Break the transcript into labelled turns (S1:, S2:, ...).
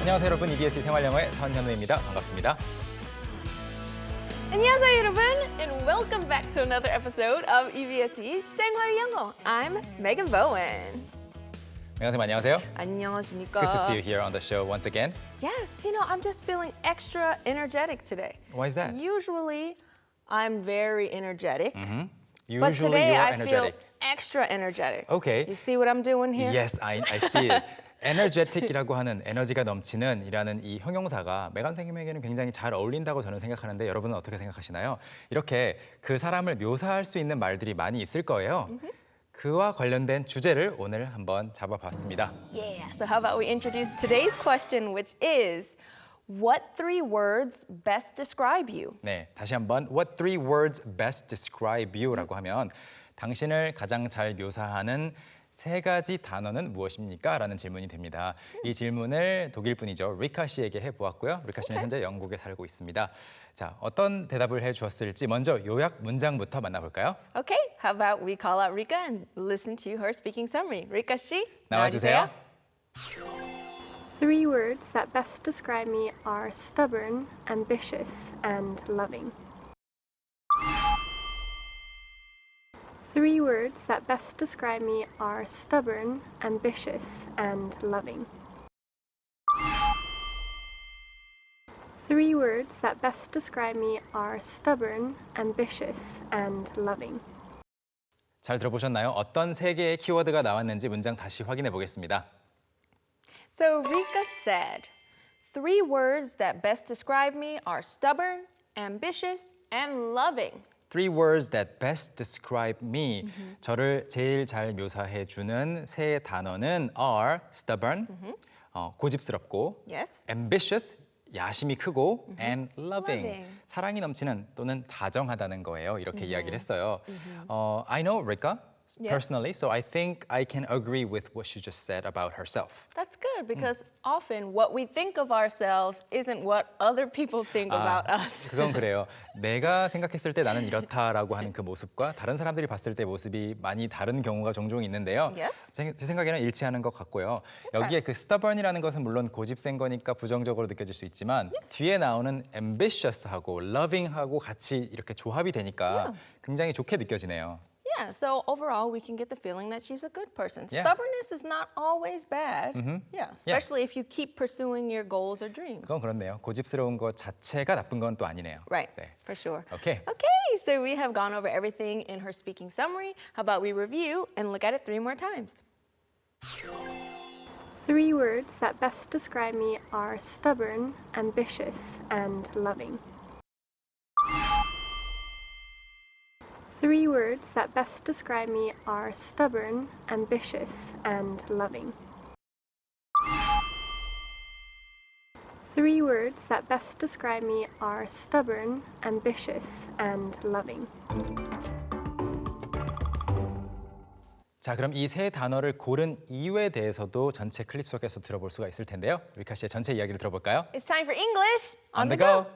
S1: 안녕하세요 여러분 EBS 생활영어의 선현우입니다. 반갑습니다.
S2: 안녕하세요 여러분 and welcome back to another episode of E EBS's 생활 영어. I'm Megan Bowen.
S1: 안녕하세요. 안녕하세요.
S2: 안녕하십니까?
S1: Good to see you here on the show once again.
S2: Yes, you know I'm just feeling extra energetic today.
S1: Why is that?
S2: Usually I'm very energetic,
S1: Usually
S2: but today
S1: you're
S2: I
S1: energetic.
S2: feel extra energetic.
S1: Okay.
S2: You see what I'm doing here?
S1: Yes, I, I see it. energetic이라고 하는 에너지가 넘치는 이라는 이 형용사가 메간 선생님에게는 굉장히 잘 어울린다고 저는 생각하는데 여러분은 어떻게 생각하시나요? 이렇게 그 사람을 묘사할 수 있는 말들이 많이 있을 거예요. 그와 관련된 주제를 오늘 한번 잡아봤습니다.
S2: Yeah. So how about we introduce today's question, which is, what three words best describe you?
S1: 네, 다시 한번 What three words best describe you라고 하면 당신을 가장 잘 묘사하는 세 가지 단어는 무엇입니까? 라는 질문이 됩니다. 이 질문을 독일 분이죠. 리카 씨에게 해보았고요. 리카 씨는
S2: 오케이.
S1: 현재 영국에 살고 있습니다. 자, 어떤 대답을 해주었을지 먼저 요약 문장부터 만나볼까요?
S2: Okay, how about we call out Rika and listen to her speaking summary. Rika 씨,
S1: 나와주세요.
S3: Three words that best describe me are stubborn, ambitious, and loving. Three words that best describe me are stubborn, ambitious, and loving. Three words that best describe me are stubborn, ambitious, and loving.
S1: 잘 들어보셨나요? 어떤 세 개의 키워드가 나왔는지 문장 다시 확인해 보겠습니다.
S2: So Rika said, three words that best describe me are stubborn, ambitious, and loving.
S1: Three words that best describe me. 저를 제일 잘 묘사해 주는 세 단어는 are stubborn, 어, 고집스럽고,
S2: Yes.
S1: ambitious, 야심이 크고, and loving,
S2: Loving.
S1: 사랑이 넘치는 또는 다정하다는 거예요. 이렇게 이야기를 했어요. 어, I know Rika
S2: Yeah.
S1: personally, so I think I can agree with what she just said about herself.
S2: That's good because often what we think of ourselves isn't what other people think about us.
S1: 그건 그래요. 내가 생각했을 때 나는 이렇다라고 하는 그 모습과 다른 사람들이 봤을 때 모습이 많이 다른 경우가 종종 있는데요.
S2: Yes.
S1: 제, 제 생각에는 일치하는 것 같고요. 여기에 그 stubborn이라는 것은 물론 고집센 거니까 부정적으로 느껴질 수 있지만 뒤에 나오는 ambitious하고 loving하고 같이 이렇게 조합이 되니까 굉장히 좋게 느껴지네요.
S2: Yeah, so overall, we can get the feeling that she's a good person.
S1: Yeah.
S2: Stubbornness is not always bad. Yeah, especially if you keep pursuing your goals or dreams.
S1: 그건 그렇네요. 고집스러운 것 자체가 나쁜 건 또 아니네요.
S2: Right,
S1: 네.
S2: for sure.
S1: Okay.
S2: Okay, so we have gone over everything in her speaking summary. How about we review and look at it three more times?
S3: Three words that best describe me are stubborn, ambitious, and loving. Three words that best describe me are stubborn, ambitious, and loving. Three words that best describe me are stubborn, ambitious, and loving.
S1: 자, 그럼 이 세 단어를 고른 이유에 대해서도 전체 클립 속에서 들어볼 수가 있을 텐데요. 리카 씨의 전체 이야기를 들어볼까요?
S2: It's time for English
S1: On the go.